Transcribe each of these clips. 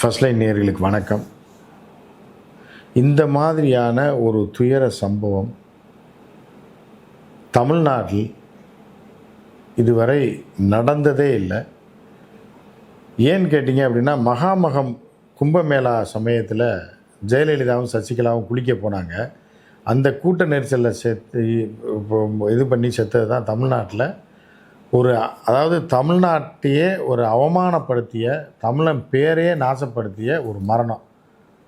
First line நேர்களுக்கு வணக்கம். இந்த மாதிரியான ஒரு துயர சம்பவம் தமிழ்நாட்டில் இதுவரை நடந்ததே இல்லை. ஏன்னு கேட்டிங்க அப்படின்னா மகாமகம் கும்பமேளா சமயத்தில் ஜெயலலிதாவும் சசிகலாவும் குளிக்க போனாங்க. அந்த கூட்ட நெரிசலில் செத்து இது பண்ணி செத்தது தான் தமிழ்நாட்டில். ஒரு அதாவது தமிழ்நாட்டையே ஒரு அவமானப்படுத்திய தமிழன் பேரையே நாசப்படுத்திய ஒரு மரணம்.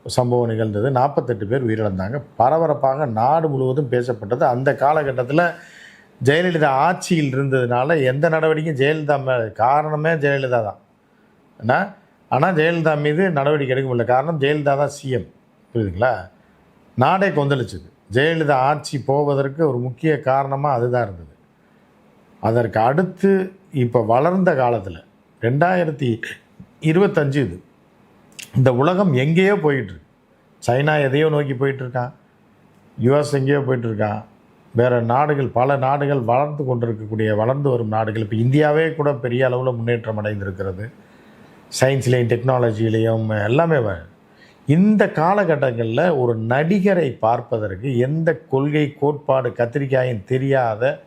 சம்பவம் நிகழ்ந்தது. நாற்பத்தெட்டு பேர் உயிரிழந்தாங்க. பரபரப்பாக நாடு முழுவதும் பேசப்பட்டது. அந்த காலகட்டத்தில் ஜெயலலிதா ஆட்சியில் இருந்ததுனால எந்த நடவடிக்கையும் ஜெயலலிதா மேலே காரணமே ஜெயலலிதா தான். என்ன? ஆனால் ஜெயலலிதா மீது நடவடிக்கை எடுக்க முடியல காரணம் ஜெயலலிதா தான் சிஎம் புரியுதுங்களா? நாடே கொந்தளிச்சுது. ஜெயலலிதா ஆட்சி போவதற்கு ஒரு முக்கிய காரணமாக அதுதான் இருந்தது. அதற்கு அடுத்து இப்போ வளர்ந்த காலத்தில் ரெண்டாயிரத்தி இருபத்தஞ்சு இது இந்த உலகம் எங்கேயோ போயிட்டுருக்கு. சைனா எதையோ நோக்கி போயிட்டுருக்கான் யுஎஸ் எங்கேயோ போயிட்டுருக்கான் வேறு நாடுகள் பல நாடுகள் வளர்ந்து கொண்டிருக்கக்கூடிய வளர்ந்து வரும் நாடுகள். இப்போ இந்தியாவே கூட பெரிய அளவில் முன்னேற்றம் அடைந்திருக்கிறது. சயின்ஸ்லேயும் டெக்னாலஜியிலையும் எல்லாமே வ- இந்த காலகட்டங்களில் ஒரு நடிகரை பார்ப்பதற்கு எந்த கொள்கை கோட்பாடு கத்திரிக்காயும் தெரியாத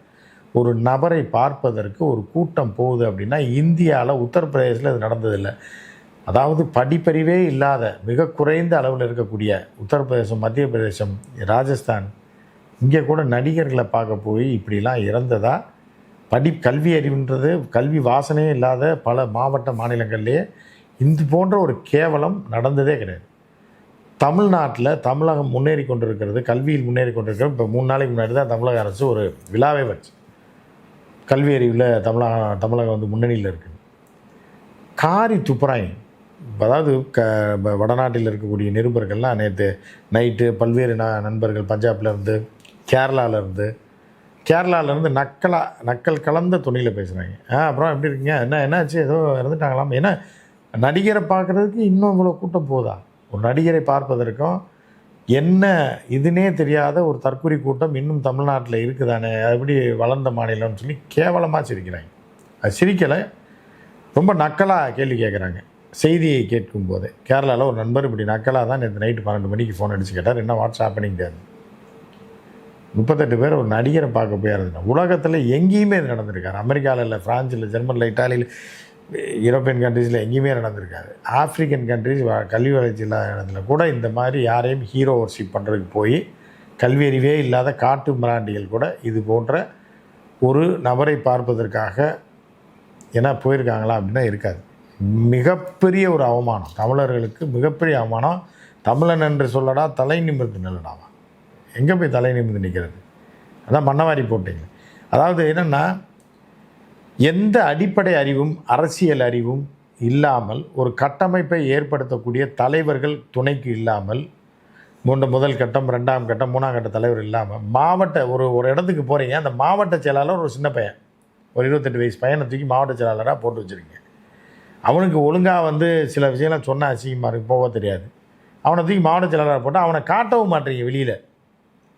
ஒரு நபரை பார்ப்பதற்கு ஒரு கூட்டம் போகுது அப்படின்னா இந்தியாவில் உத்தரப்பிரதேசில் இது நடந்ததில்லை. அதாவது படிப்பறிவே இல்லாத மிக குறைந்த அளவில் இருக்கக்கூடிய உத்தரப்பிரதேசம் மத்திய பிரதேசம் ராஜஸ்தான் இங்கே கூட நடிகர்களை பார்க்க போய் இப்படிலாம் இறந்ததா? படி கல்வி அறிவுன்றது கல்வி வாசனையே இல்லாத பல மாவட்ட மாநிலங்கள்லேயே இது போன்ற ஒரு கேவலம் நடந்ததே கிடையாது. தமிழ்நாட்டில் தமிழகம் முன்னேறி கொண்டிருக்கிறது கல்வியில் முன்னேறி கொண்டிருக்கிறது. இப்போ மூணு நாளைக்கு முன்னாடி தான் தமிழக அரசு ஒரு விழாவே வச்சு. கல்வி அறிவில் தமிழக தமிழகம் வந்து முன்னணியில் இருக்குது காரி துப்புறாங்க அதாவது க வடநாட்டில் இருக்கக்கூடிய நிருபர்கள்லாம் நேற்று நைட்டு பல்வேறு ந நண்பர்கள் பஞ்சாப்லேருந்து கேரளாவிலேருந்து கேரளால இருந்து நக்கலா நக்கல் கலந்த துணியில் பேசுகிறாங்க ஆ அப்புறம் எப்படி இருக்கீங்க? என்ன என்னாச்சு ஏதோ இறந்துட்டாங்களாம் ஏன்னா நடிகரை பார்க்குறதுக்கு இன்னும் இவ்வளோ கூட்டம் போதா? ஒரு நடிகரை பார்ப்பதற்கும் என்ன இதுனே தெரியாத ஒரு தற்குறி கூட்டம் இன்னும் தமிழ்நாட்டில் இருக்குதானே? அது எப்படி வளர்ந்த மாநிலம்னு சொல்லி கேவலமாக சிரிக்கிறாங்க. அது சிரிக்கலை. ரொம்ப நக்கலாக கேள்வி கேட்குறாங்க செய்தியை கேட்கும் போது கேரளாவில் ஒரு நண்பர் இப்படி நக்கலாக தான் நேற்று நைட்டு பன்னெண்டு மணிக்கு ஃபோன் அடிச்சு கேட்டார். என்ன வாட்ஸ்அப் பண்ணிக்கிட்டாரு முப்பத்தெட்டு பேர் ஒரு நடிகரை பார்க்க போயிருந்தேன் உலகத்தில் எங்கேயுமே இது நடந்திருக்காரு அமெரிக்காவில் இல்லை ஃப்ரான்ஸில் ஜெர்மனில் இட்டாலியில் யூரோப்பியன் கண்ட்ரீஸில் எங்கேயுமே நடந்திருக்காது. ஆஃப்ரிக்கன் கண்ட்ரீஸ் கல்வி வளர்ச்சி இல்லாத இடத்துல கூட இந்த மாதிரி யாரையும் ஹீரோ ஒர்ஷிப் பண்ணுறதுக்கு போய் கல்வி அறிவே இல்லாத காட்டு மிராண்டிகள் கூட இது போன்ற ஒரு நபரை பார்ப்பதற்காக ஏன்னா போயிருக்காங்களா அப்படின்னா இருக்காது. மிகப்பெரிய ஒரு அவமானம். தமிழர்களுக்கு மிகப்பெரிய அவமானம். தமிழன் என்று சொல்லடா தலை நிமிர்ந்து நில்லடாவா எங்கே போய் தலை நிமிர்ந்து நிற்கிறது அதான் மண்ணவாரி போட்டீங்க. அதாவது என்னென்னா எந்த அடிப்படை அறிவும் அரசியல் அறிவும் இல்லாமல் ஒரு கட்டமைப்பை ஏற்படுத்தக்கூடிய தலைவர்கள் துணைக்கு இல்லாமல் மூன்று முதல் கட்டம் ரெண்டாம் கட்டம் மூணாம் கட்ட தலைவர் இல்லாமல் மாவட்ட ஒரு ஒரு இடத்துக்கு போகிறீங்க அந்த மாவட்ட செயலாளர் ஒரு சின்ன பையன் ஒரு இருபத்தெட்டு வயசு பையனை தூக்கி மாவட்ட செயலாளராக போட்டு வச்சுருங்க அவனுக்கு ஒழுங்காக வந்து சில விஷயம்லாம் சொன்னால் அசிங்கமாக இருக்கு போக தெரியாது. அவனை தூக்கி மாவட்ட செயலாளராக போட்டால் அவனை காட்டவும் மாட்டீங்க வெளியில்.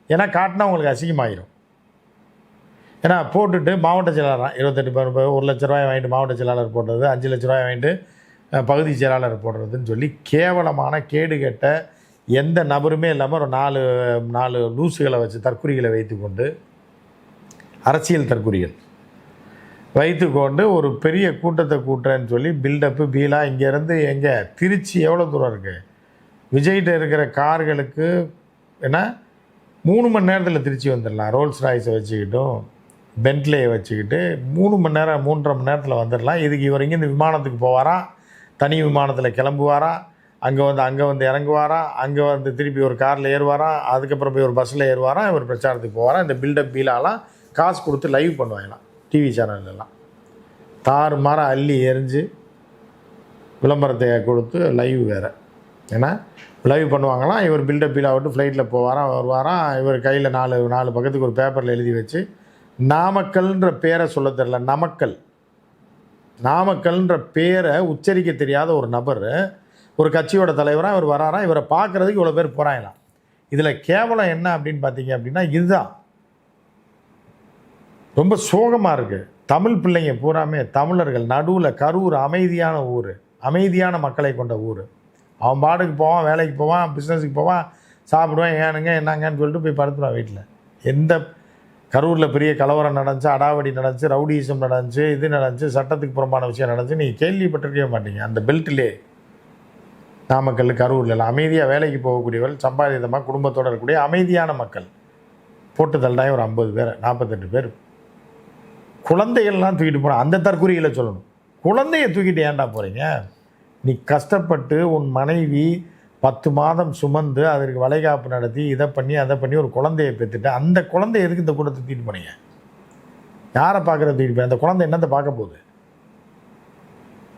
ஏன்னா காட்டினா உங்களுக்கு அசிங்கமாயிரும். ஏன்னா போட்டுட்டு மாவட்ட செயலாளர் இருபத்தெட்டு பேர் ஒரு லட்ச ரூபாய் வாங்கிட்டு மாவட்ட செயலாளர் போடுறது அஞ்சு லட்ச ரூபாய் வாங்கிட்டு பகுதி செயலாளர் போடுறதுன்னு சொல்லி கேவலமான கேடு கெட்ட எந்த நபருமே இல்லாமல் ஒரு நாலு நாலு லூசுகளை வச்சு தற்குறிகளை வைத்துக்கொண்டு அரசியல் தற்குறிகள் வைத்துக்கொண்டு ஒரு பெரிய கூட்டத்தை கூட்டுறேன்னு சொல்லி பில்டப்பு பீலா இங்கேருந்து எங்கே திருச்சி எவ்வளோ தூரம் இருக்குது விஜய்கிட்ட இருக்கிற கார்களுக்கு என்ன? மூணு மணி நேரத்தில் திருச்சி வந்துடலாம். ரோல்ஸ் ராய்ஸை வச்சுக்கிட்டும் பென்ட்லேயை வச்சுக்கிட்டு மூணு மணி நேரம் மூன்றரை மணி நேரத்தில் வந்துடலாம். இதுக்கு இவர் இங்கேருந்து விமானத்துக்கு போவாராம். தனி விமானத்தில் கிளம்புவாராம். அங்கே வந்து அங்கே வந்து இறங்குவாராம். அங்கே வந்து திருப்பி ஒரு காரில் ஏறுவாராம். அதுக்கப்புறம் போய் ஒரு பஸ்ஸில் ஏறுவாராம். இவர் பிரச்சாரத்துக்கு போவாராம். இந்த பில்டப் பீலாலாம் காசு கொடுத்து லைவ் பண்ணுவாங்களாம் டிவி சேனல்லாம் தாறு மாற அள்ளி எரிஞ்சு விளம்பரத்தை கொடுத்து லைவ் வேறு. ஏன்னா லைவ் பண்ணுவாங்களாம். இவர் பில்டப் பீலா விட்டு ஃப்ளைட்டில் போவாராம் வருவாராம். இவர் கையில் நாலு நாலு பக்கத்துக்கு ஒரு பேப்பரில் எழுதி வச்சு நாமக்கல்ன்ற பேரை சொல்ல தெரில நமக்கல். நாமக்கல்ன்ற பேரை உச்சரிக்க தெரியாத ஒரு நபர் ஒரு கட்சியோட தலைவராக இவர் வராராம் இவரை பார்க்குறதுக்கு இவ்வளோ பேர் போகிறாங்களாம் இதில் கேவலம் என்ன அப்படின்னு பார்த்தீங்க அப்படின்னா இதுதான். ரொம்ப சோகமாக இருக்குது தமிழ் பிள்ளைங்க பூராமே தமிழர்கள் நடுவில் கரூர் அமைதியான ஊர் அமைதியான மக்களை கொண்ட ஊர். அவன் பாடுக்கு போவான் வேலைக்கு போவான் பிஸ்னஸுக்கு போவான் சாப்பிடுவான் ஏனுங்க என்னங்கன்னு சொல்லிட்டு போய் படுத்துருவான் வீட்டில். எந்த கரூரில் பெரிய கலவரம் நடந்துச்சு அடாவடி நடந்துச்சு ரவுடிசம் நடந்துச்சு இது நடந்துச்சு சட்டத்துக்கு புறம்பான விஷயம் நடந்துச்சு. நீங்கள் கேள்விப்பட்டிருக்கவே மாட்டீங்க. அந்த பெல்ட்டிலே நாமக்கல் கரூரில் அமைதியாக வேலைக்கு போகக்கூடியவர்கள் சம்பாதிதமாக குடும்பத்தோடு இருக்கக்கூடிய அமைதியான மக்கள். போட்டு தள்ளாய் ஒரு ஐம்பது பேர் நாற்பத்தெட்டு பேர். குழந்தைகள்லாம் தூக்கிட்டு போகிறோம் அந்த தற்கொலைகளை சொல்லணும். குழந்தைய தூக்கிட்டு ஏன்டா போகிறீங்க நீ கஷ்டப்பட்டு உன் மனைவி பத்து மாதம் சுமந்து அதற்கு வளைகாப்பு நடத்தி இதை பண்ணி அதை பண்ணி ஒரு குழந்தையை பெற்றுட்டு அந்த குழந்தை எதுக்கு இந்த கூட்டத்தை தூக்கிட்டு போனீங்க யாரை பார்க்குறது தூக்கிட்டு போய் அந்த குழந்தை என்னத்தை பார்க்க போகுது?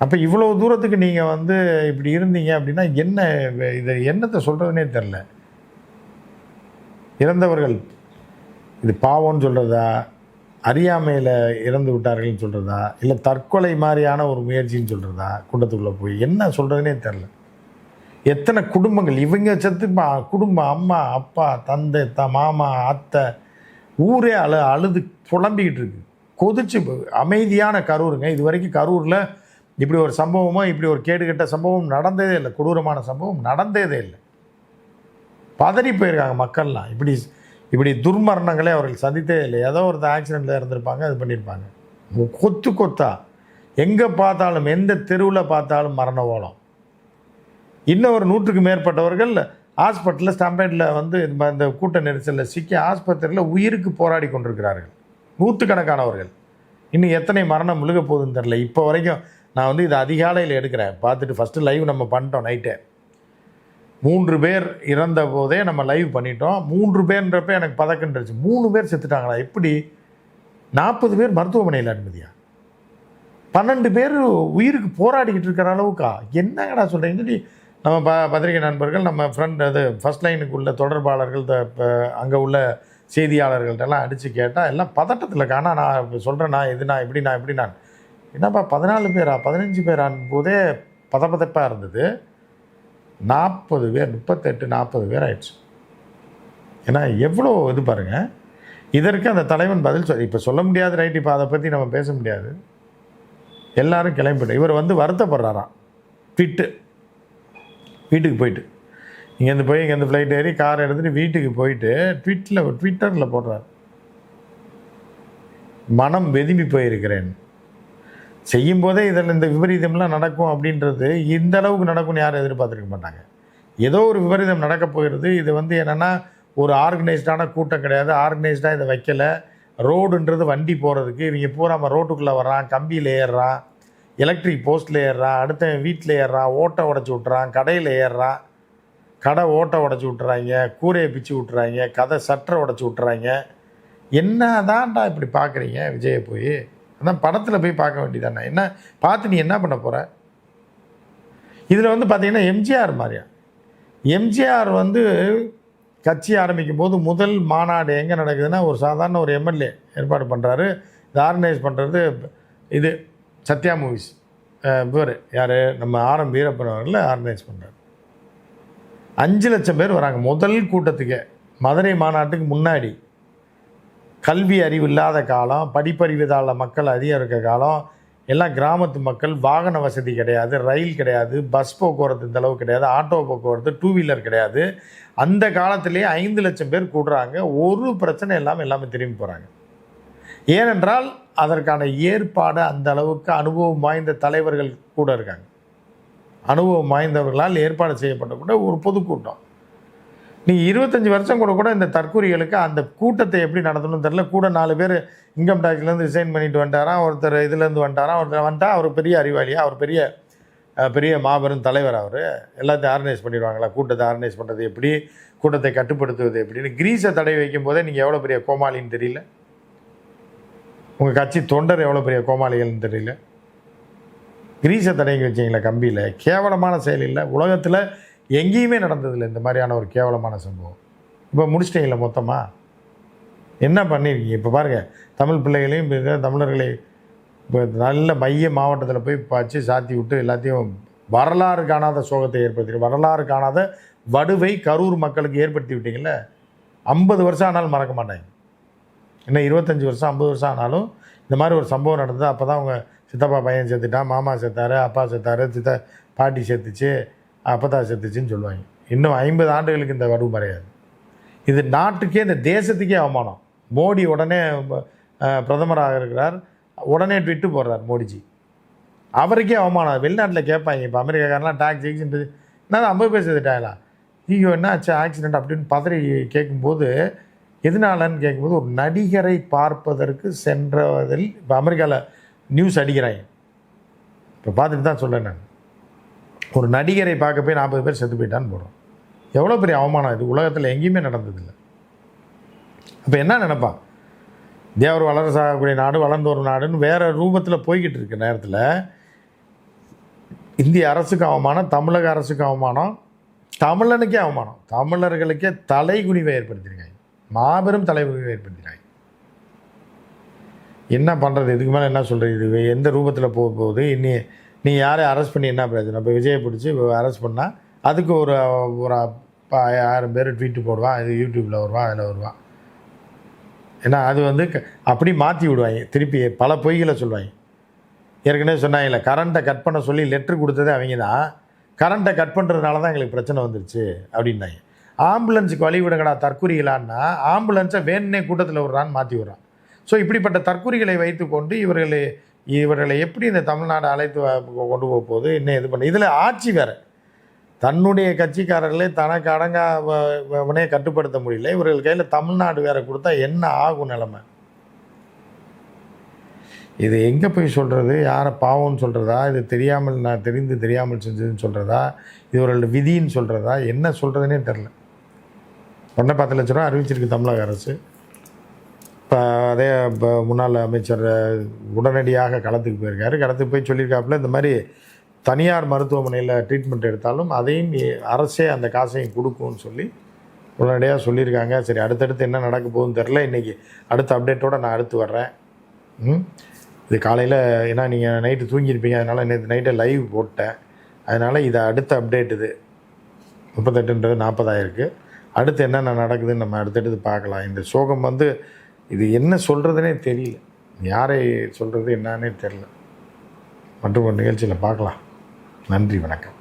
அப்போ இவ்வளோ தூரத்துக்கு நீங்கள் வந்து இப்படி இருந்தீங்க அப்படின்னா என்ன இதை என்னத்தை சொல்கிறதுனே தெரில இறந்தவர்கள் இது பாவம்னு சொல்கிறதா அறியாமையில் இறந்து விட்டார்கள்னு சொல்கிறதா இல்லை தற்கொலை மாதிரியான ஒரு முயற்சின்னு சொல்கிறதா குண்டத்துக்குள்ளே போய் என்ன சொல்கிறதுனே தெரில எத்தனை குடும்பங்கள்? இவங்க செத்து குடும்பம் அம்மா அப்பா தந்தை த மாமா அத்தை. ஊரே அழு அழுது புலம்பிக்கிட்டு இருக்கு. கொதிச்சு அமைதியான கரூருங்க. இது வரைக்கும் கரூரில் இப்படி ஒரு சம்பவமோ இப்படி ஒரு கேடுகட்ட சம்பவம் நடந்ததே இல்லை. கொடூரமான சம்பவம் நடந்ததே இல்லை. பதறி போயிருக்காங்க மக்கள்லாம். இப்படி இப்படி துர்மரணங்களே அவர்கள் சந்தித்தே இல்லை. ஏதோ ஒரு ஆக்சிடெண்ட்டில் இருந்திருப்பாங்க அது பண்ணியிருப்பாங்க. கொத்து கொத்தா. எங்கே பார்த்தாலும் எந்த தெருவில் பார்த்தாலும் மரண ஓலம். இன்னும் ஒரு நூற்றுக்கு மேற்பட்டவர்கள் ஹாஸ்பிட்டலில் ஸ்டாம்பேட்டில் வந்து இந்த கூட்ட நெரிசலில் சிக்கி ஆஸ்பத்திரியில் உயிருக்கு போராடி கொண்டிருக்கிறார்கள். நூற்றுக்கணக்கானவர்கள். இன்னும் எத்தனை மரணம் முழுக போகுதுன்னு தெரில இப்போ வரைக்கும் நான் வந்து இதை அதிகாலையில் எடுக்கிறேன். பார்த்துட்டு ஃபஸ்ட்டு லைவ் நம்ம பண்ணிட்டோம் நைட்டே மூன்று பேர் இறந்த போதே நம்ம லைவ் பண்ணிட்டோம். மூன்று பேர்ன்றப்ப எனக்கு பதக்கன்றுச்சு மூணு பேர் செத்துட்டாங்களா? எப்படி? நாற்பது பேர் மருத்துவமனையில் அனுமதியா? பன்னெண்டு பேர் உயிருக்கு போராடிக்கிட்டு இருக்கிற அளவுக்கா? என்னங்கடா சொல்கிறீங்கன்னு சொல்லி நம்ம ப பத்திரிகை நண்பர்கள் நம்ம ஃப்ரெண்ட் அது ஃபஸ்ட் லைனுக்கு உள்ள தொடர்பாளர்கள் அங்கே உள்ள செய்தியாளர்கள்ட்டெல்லாம் அடித்து கேட்டால் எல்லாம் பதட்டத்தில் காணா நான் இப்போ சொல்கிறேன் நான் இது நான் இப்படி நான் இப்படி நான். என்னப்பா பதினாலு பேரா பதினஞ்சு பேரான் போதே பதப்பதப்பாக இருந்தது. நாற்பது பேர் முப்பத்தெட்டு நாற்பது பேர் ஆயிடுச்சு. ஏன்னா எவ்வளோ இது பாருங்கள் இதற்கு அந்த தலைவன் பதில் சொல் இப்போ சொல்ல முடியாது ரைட் இப்போ அதை பற்றி நம்ம பேச முடியாது. எல்லாரும் கிளம்பிட்டோம். இவர் வந்து வருத்தப்படுறாராம். ட்விட்டு வீட்டுக்கு போயிட்டு. இங்கேருந்து போய் இங்கேருந்து ஃப்ளைட் ஏறி கார் எடுத்துகிட்டு வீட்டுக்கு போயிட்டு ட்விட்டில் ட்விட்டரில் போடுறார். மனம் வெதும்பி போயிருக்கிறேன். செய்யும் போதே இதில் இந்த விபரீதம்லாம் நடக்கும் அப்படின்றது இந்த அளவுக்கு நடக்கும்னு யாரும் எதிர்பார்த்துருக்க மாட்டாங்க. ஏதோ ஒரு விபரீதம் நடக்க போகிறது. இது வந்து என்னென்னா ஒரு ஆர்கனைஸ்டான கூட்டம் கிடையாது. ஆர்கனைஸ்டாக இதை வைக்கல. ரோடுன்றது வண்டி போகிறதுக்கு இவங்க பூரா நம்ம ரோட்டுக்குள்ளே வர்றான். கம்பியில் ஏறுறான். எலக்ட்ரிக் போஸ்ட்டில் ஏறுறான் அடுத்த வீட்டில் ஏறுறான் ஓட்டை உடச்சி விட்றான் கடையில் ஏறுறான் கடை ஓட்டை உடச்சி விட்றாங்க கூரையை பிச்சு விட்றாங்க கதை சட்டரை உடச்சி விட்றாங்க என்ன தான்டா இப்படி பார்க்குறீங்க விஜயை போய். அதான் படத்தில் போய் பார்க்க வேண்டியதானே என்ன பார்த்து நீ என்ன பண்ண போகிற இதில் வந்து பார்த்தீங்கன்னா எம்ஜிஆர் மாதிரியா? எம்ஜிஆர் வந்து கட்சி ஆரம்பிக்கும் போது முதல் மாநாடு எங்கே நடக்குதுன்னா ஒரு சாதாரண ஒரு எம்எல்ஏ ஏற்பாடு பண்ணுறாரு இதை ஆர்கனைஸ் பண்ணுறது இது சத்யா மூவிஸ் இவர் யார்? நம்ம ஆரம் வீரப்பன் அவர்கள் ஆர்கனைஸ் பண்ணுறாரு அஞ்சு லட்சம் பேர் வராங்க. முதல் கூட்டத்துக்கே. மதுரை மாநாட்டுக்கு முன்னாடி. கல்வி அறிவு இல்லாத காலம் படிப்பறிவுதால மக்கள் அதிகம் இருக்க காலம். எல்லாம் கிராமத்து மக்கள் வாகன வசதி கிடையாது ரயில் கிடையாது பஸ் போக்குவரத்து இந்த அளவு கிடையாது ஆட்டோ போக்குவரத்து டூ வீலர் கிடையாது. அந்த காலத்திலேயே ஐந்து லட்சம் பேர் கூடுறாங்க. ஒரு பிரச்சனை இல்லாமல் எல்லாமே திரும்பி போகிறாங்க ஏனென்றால் அதற்கான ஏற்பாடு அந்த அளவுக்கு அனுபவம் வாய்ந்த தலைவர்கள் கூட இருக்காங்க. அனுபவம் வாய்ந்தவர்களால் ஏற்பாடு செய்யப்பட்ட கூட ஒரு பொதுக்கூட்டம். நீ இருபத்தஞ்சி வருஷம் கூட கூட இந்த தற்கூரிகளுக்கு அந்த கூட்டத்தை எப்படி நடத்தணும்னு தெரில கூட நாலு பேர் இன்கம் டேக்ஸ்லேருந்து ரிசைன் பண்ணிட்டு வந்துட்டாராம் ஒருத்தர் இதுலேருந்து வந்துட்டாராம் ஒருத்தர் வந்துட்டா அவர் பெரிய அறிவாளியாக அவர் பெரிய பெரிய மாபெரும் தலைவர் அவர். எல்லாத்தையும் ஆர்கனைஸ் பண்ணிடுவாங்களா? கூட்டத்தை ஆர்கனைஸ் பண்ணுறது எப்படி? கூட்டத்தை கட்டுப்படுத்துவது எப்படின்னு கிரீஸை தடை வைக்கும் போதே நீங்கள் எவ்வளோ பெரிய கோமாளின்னு தெரியல. உங்கள் கட்சி தொண்டர் எவ்வளோ பெரிய கோமாளிகள்னு தெரியல. கிரீஸை தடங்கி வச்சிங்களா கம்பியில். கேவலமான செயல் இல்லை. உலகத்தில் எங்கேயுமே நடந்ததில்லை இந்த மாதிரியான ஒரு கேவலமான சம்பவம். இப்போ முடிச்சிட்டிங்களா மொத்தமாக என்ன பண்ணியிருக்கீங்க இப்போ பாருங்கள் தமிழ் பிள்ளைகளையும் தமிழர்களை இப்போ நல்ல மைய மாவட்டத்தில் போய் பாய்ச்சி சாத்தி விட்டு எல்லாத்தையும் வரலாறு காணாத சோகத்தை ஏற்படுத்தி வரலாறு காணாத வடுவை கரூர் மக்களுக்கு ஏற்படுத்தி விட்டீங்கல்ல? ஐம்பது வருஷம் ஆனாலும் மறக்க மாட்டாங்க. இன்னும் இருபத்தஞ்சி வருஷம் ஐம்பது வருஷம் ஆனாலும் இந்த மாதிரி ஒரு சம்பவம் நடந்தது. அப்போ தான் அவங்க சித்தப்பா பையன் செத்துட்டான் மாமா செத்தாரு அப்பா சேர்த்தாரு சித்த பாட்டி செத்துச்சு அப்பதா தான் செத்துச்சுன்னு சொல்லுவாங்க. இன்னும் ஐம்பது ஆண்டுகளுக்கு இந்த வடு மறையாது. இது நாட்டுக்கே இந்த தேசத்துக்கே அவமானம். மோடி உடனே பிரதமராக இருக்கிறார். உடனே ட்விட்டு போடுறார் மோடிஜி. அவருக்கே அவமானம். வெளிநாட்டில் கேட்பாங்க. இப்போ அமெரிக்காக்காரெலாம் டாக்ஸ் எக்ஸின்ட்டு நான் ஐம்பது பேர் செத்துட்டாங்களா ஐயோ என்ன ஆச்சு ஆக்சிடென்ட் அப்படின்னு பதறி கேட்கும்போது எதனாலன்னு கேட்கும்போது ஒரு நடிகரை பார்ப்பதற்கு சென்றதில் இப்போ அமெரிக்காவில் நியூஸ் அடிக்கிறாங்க. இப்போ பார்த்துட்டு தான் சொல்கிறேன் நான். ஒரு நடிகரை பார்க்க போய் நாற்பது பேர் செத்து போயிட்டான்னு போகிறோம் எவ்வளோ பெரிய அவமானம் இது? உலகத்தில் எங்கேயுமே நடந்ததில்லை. அப்போ என்ன நினப்பான் தேவர் ஒரு ஆகக்கூடிய நாடு வளர்ந்து வரும் நாடுன்னு வேறு ரூபத்தில் போய்கிட்டு இருக்க நேரத்தில். இந்திய அரசுக்கு அவமானம் தமிழக அரசுக்கு அவமானம் தமிழனுக்கே அவமானம். தமிழர்களுக்கே தலைகுனிவை ஏற்படுத்தியிருக்காங்க மாபெரும் தலைவர்கள் ஏற்படுத்தினாய். என்ன பண்ணுறது இதுக்கு மேலே என்ன சொல்கிறது இது எந்த ரூபத்தில் போக போகுது? இனி நீ யாரை அரெஸ்ட் பண்ணி என்ன பிரயோஜனம் இப்போ விஜயை பிடிச்சி அரெஸ்ட் பண்ணால் அதுக்கு ஒரு ஒரு ப- ஆயிரம் பேர் ட்வீட்டு போடுவான். இது யூடியூப்பில் வருவான் அதில் வருவான். ஏன்னா அது வந்து க- அப்படி மாற்றி விடுவாங்க. திருப்பி பல பொய்களை சொல்லுவாங்க ஏற்கனவே சொன்னாங்கல்ல கரண்ட்டை கட் பண்ண சொல்லி லெட்ரு கொடுத்ததே அவங்க தான் கரண்ட்டை கட் பண்ணுறதுனால தான் எங்களுக்கு பிரச்சனை வந்துருச்சு அப்படின்னாங்க. ஆம்புலன்ஸுக்கு வழி விடுங்கடா தற்குறிகளான்னா ஆம்புலன்ஸை வேணுனே கூட்டத்தில் விடுறான்னு மாற்றி விடுறான். ஸோ இப்படிப்பட்ட தற்குறிகளை வைத்துக்கொண்டு இவர்களை இவர்களை எப்படி இந்த தமிழ்நாடு அழைத்து கொண்டு போக போகுது இன்னும் இது பண்ண இதில் ஆட்சி வேறு. தன்னுடைய கட்சிக்காரர்களே தனக்கு அடங்கா வ- கட்டுப்படுத்த முடியல. இவர்கள் கையில் தமிழ்நாடு வேற கொடுத்தா என்ன ஆகும் நிலைமை? இது எங்கே போய் சொல்கிறது யாரை பாவம்னு சொல்கிறதா இது தெரியாமல் நான் தெரிந்து தெரியாமல் செஞ்சதுன்னு சொல்கிறதா இவர்களோட விதின்னு சொல்கிறதா என்ன சொல்கிறதுனே தெரில ஒன்றை பத்து லட்ச ரூபா அறிவிச்சிருக்கு தமிழக அரசு. இப்போ அதே இப்போ முன்னாள் அமைச்சர் உடனடியாக களத்துக்கு போயிருக்காரு. களத்துக்கு போய் சொல்லியிருக்காப்புல இந்த மாதிரி தனியார் மருத்துவமனையில் ட்ரீட்மெண்ட் எடுத்தாலும் அதையும் அரசே அந்த காசையும் கொடுக்கும்னு சொல்லி உடனடியாக சொல்லியிருக்காங்க. சரி அடுத்தடுத்து என்ன நடக்க போகுதுன்னு தெரில இன்றைக்கி அடுத்த அப்டேட்டோடு நான் அடுத்து வர்றேன். ம்? இது காலையில் ஏன்னா நீங்கள் நைட்டு தூங்கியிருப்பீங்க. அதனால் நேற்று நைட்டை லைவ் போட்டேன். அதனால் இது அடுத்த அப்டேட் இது. முப்பத்தெட்டுன்றது நாற்பதாயிருக்கு அடுத்து என்னென்ன நடக்குதுன்னு நம்ம அடுத்தடுத்து பார்க்கலாம். இந்த சோகம் வந்து இது என்ன சொல்கிறதுனே தெரியல. யாரை சொல்கிறது என்னன்னே தெரில மற்றும் ஒரு நிகழ்ச்சியில் பார்க்கலாம். நன்றி வணக்கம்.